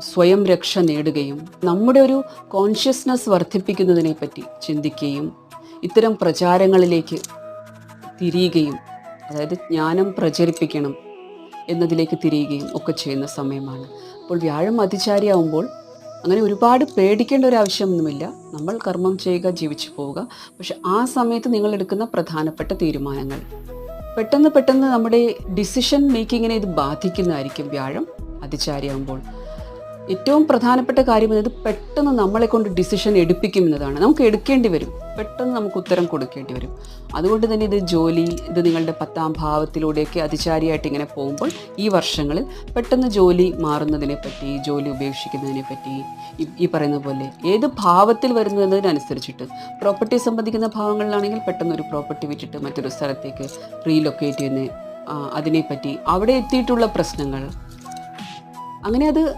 സ്വയം രക്ഷ നേടുകയും നമ്മുടെ ഒരു കോൺഷ്യസ്നസ് വർദ്ധിപ്പിക്കുന്നതിനെ പറ്റി ചിന്തിക്കുകയും ഇത്തരം പ്രചാരങ്ങളിലേക്ക് തിരിയുകയും അതായത് ജ്ഞാനം പ്രചരിപ്പിക്കണം എന്നതിലേക്ക് തിരിയുകയും ഒക്കെ ചെയ്യുന്ന സമയമാണ്. അപ്പോൾ വ്യാഴം അതിചാരിയാവുമ്പോൾ അങ്ങനെ ഒരുപാട് പേടിക്കേണ്ട ഒരു ആവശ്യമൊന്നുമില്ല. നമ്മൾ കർമ്മം ചെയ്യുക ജീവിച്ചു പോവുക. പക്ഷെ ആ സമയത്ത് നിങ്ങൾ എടുക്കുന്ന പ്രധാനപ്പെട്ട തീരുമാനങ്ങൾ. പെട്ടെന്ന് പെട്ടെന്ന് നമ്മുടെ ഡിസിഷൻ മേക്കിങ്ങിനെ ഇത് ബാധിക്കുന്നതായിരിക്കും വ്യാഴം അതിചാരിയാകുമ്പോൾ ഏറ്റവും പ്രധാനപ്പെട്ട കാര്യം എന്നത് പെട്ടെന്ന് നമ്മളെ കൊണ്ട് ഡിസിഷൻ എടുപ്പിക്കും എന്നതാണ്. നമുക്ക് എടുക്കേണ്ടി വരും. പെട്ടെന്ന് നമുക്ക് ഉത്തരം കൊടുക്കേണ്ടി വരും. അതുകൊണ്ട് തന്നെ ഇത് ജോലി ഇത് നിങ്ങളുടെ പത്താം ഭാവത്തിലൂടെയൊക്കെ അതിചാരിയായിട്ട് ഇങ്ങനെ പോകുമ്പോൾ ഈ വർഷങ്ങളിൽ പെട്ടെന്ന് ജോലി മാറുന്നതിനെ പറ്റി ജോലി ഉപേക്ഷിക്കുന്നതിനെ പറ്റി ഈ- പറയുന്ന പോലെ ഏത് ഭാവത്തിൽ വരുന്നതിനനുസരിച്ചിട്ട് പ്രോപ്പർട്ടി സംബന്ധിക്കുന്ന ഭാവങ്ങളിലാണെങ്കിൽ പെട്ടെന്ന് ഒരു പ്രോപ്പർട്ടി വിറ്റിട്ട് മറ്റൊരു സ്ഥലത്തേക്ക് റീലൊക്കേറ്റ് ചെയ്യുന്ന അതിനെപ്പറ്റി അവിടെ എത്തിയിട്ടുള്ള പ്രശ്നങ്ങൾ. അങ്ങനെ അത്